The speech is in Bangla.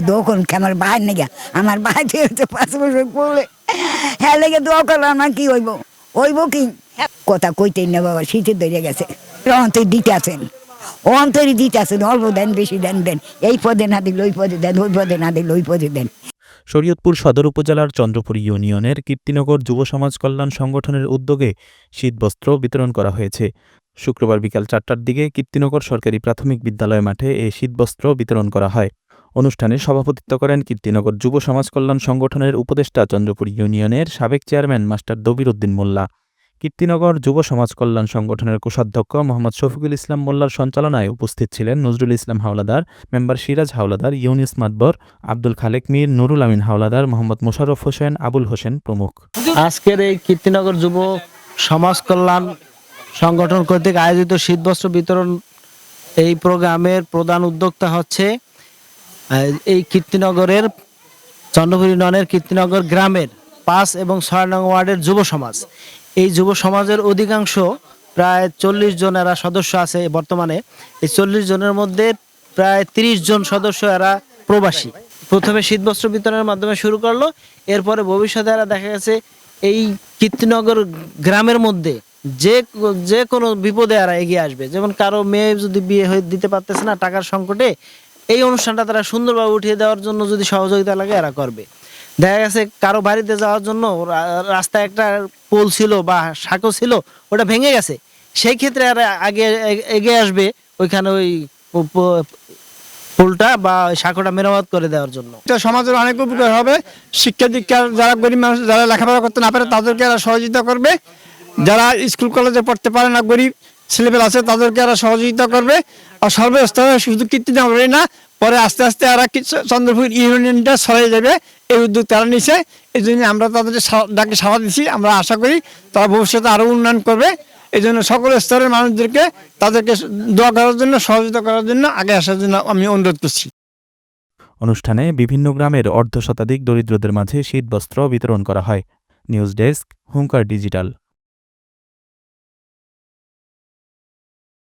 দোকন আমার নেগা আমার তো পাঁচ বছর হ্যাঁ লেগে কি হইব? হইব কি? কথা কইতেই না বাবা, শীতে ধরে গেছে। দিতে আছেন। দিতে আছেন, অল্প দেন, বেশি দেন দেন। এই পদে না ওই পদে দেন, ওই পদে না ওই পদে দেন। শরীয়তপুর সদর উপজেলার চন্দ্রপুর ইউনিয়নের কীর্তিনগর যুব সমাজ কল্যাণ সংগঠনের উদ্যোগে শীতবস্ত্র বিতরণ করা হয়েছে। শুক্রবার বিকাল চারটার দিকে কীর্তিনগর সরকারি প্রাথমিক বিদ্যালয় মাঠে এই শীতবস্ত্র বিতরণ করা হয়। অনুষ্ঠানে সভাপতিত্ব করেন কীর্তিনগর যুব সমাজ কল্যাণ সংগঠনের উপদেষ্টা চন্দ্রপুর ইউনিয়নের সাবেক চেয়ারম্যান মাস্টার দবির উদ্দিন মোল্লা। কীর্তিনগর যুব সমাজ কল্যাণ সংগঠনের কোষাধ্যক্ষ মোহাম্মদ শফিকুল ইসলাম মোল্লার সঞ্চালনায় উপস্থিত ছিলেন নজরুল ইসলাম হাওলাদার, মেম্বার সিরাজ হাওলাদার, ইউনিস মাতবর, আব্দুল খালেক মীর, নুরুল আমিন হাওলাদার, মোহাম্মদ মোশাররফ হোসেন, আবুল হোসেন প্রমুখ। আজকের এই কীর্তিনগর যুব সমাজ কল্যাণ সংগঠন কর্তৃক আয়োজিত শীতবস্ত্র বিতরণ এই প্রোগ্রামের প্রধান উদ্যোক্তা হচ্ছে এই কীর্তিনগরের চন্দ্রপুর ইউনিয়নের কীর্তিনগর গ্রামের পাঁচ এবং ছয় নং ওয়ার্ডের যুব সমাজ। এই যুব সমাজের অধিকাংশ প্রায় চল্লিশ জন এরা সদস্য আছে বর্তমানে। এই চল্লিশ জনের মধ্যে প্রায় তিরিশ জন সদস্য এরা প্রবাসী। প্রথমে শীতবস্ত্র বিতরণের মাধ্যমে শুরু করল, এরপরে ভবিষ্যতে এরা দেখা গেছে এই কীর্তিনগর গ্রামের মধ্যে যে যে কোনো বিপদে এরা এগিয়ে আসবে। যেমন কারও মেয়ে যদি বিয়ে হয়ে দিতে পারতেছে না, টাকার সংকটে এই অনুষ্ঠানটা তারা সুন্দরভাবে উঠিয়ে দেওয়ার জন্য যদি সহযোগিতা লাগে, এরা করবে। দেখা গেছে কারও বাড়িতে যাওয়ার জন্য রাস্তায় একটা পোল ছিল বা সাঁকো ছিল, ওটা ভেঙে গেছে। সেই ক্ষেত্রে এরা আগে এগিয়ে আসবে ওইখানে ওই পোলটা বা সাঁকোটা মেরামত করে দেওয়ার জন্য। এটা সমাজের অনেক উপকার হবে। শিক্ষা দীক্ষার যারা গরিব মানুষ, যারা লেখাপড়া করতে না পারে, তাদেরকে এরা সহযোগিতা করবে। যারা স্কুল, কলেজে পড়তে পারে না গরিব ছেলেপেলে আছে, তাদেরকে এরা সহযোগিতা করবে। আর সর্বস্তরে শুধু কীর্তি হবে না, পরে আস্তে আস্তে এরা চন্দ্রপুর ইউনিয়নটা ছড়িয়ে যাবে এই উদ্যোগ তারা নিছে। এই জন্য আমরা তাদের ডাকে সাড়া দিচ্ছি আমরা আশা করি তারা ভবিষ্যতে আরও উন্নয়ন করবে। এই জন্য সকল স্তরের মানুষদেরকে তাদেরকে দোয়া করার জন্য, সহযোগিতা করার জন্য, আগে আসার জন্য আমি অনুরোধ করছি। অনুষ্ঠানে বিভিন্ন গ্রামের অর্ধশতাধিক দরিদ্রদের মাঝে শীতবস্ত্র বিতরণ করা হয়। News desk Hunkar digital.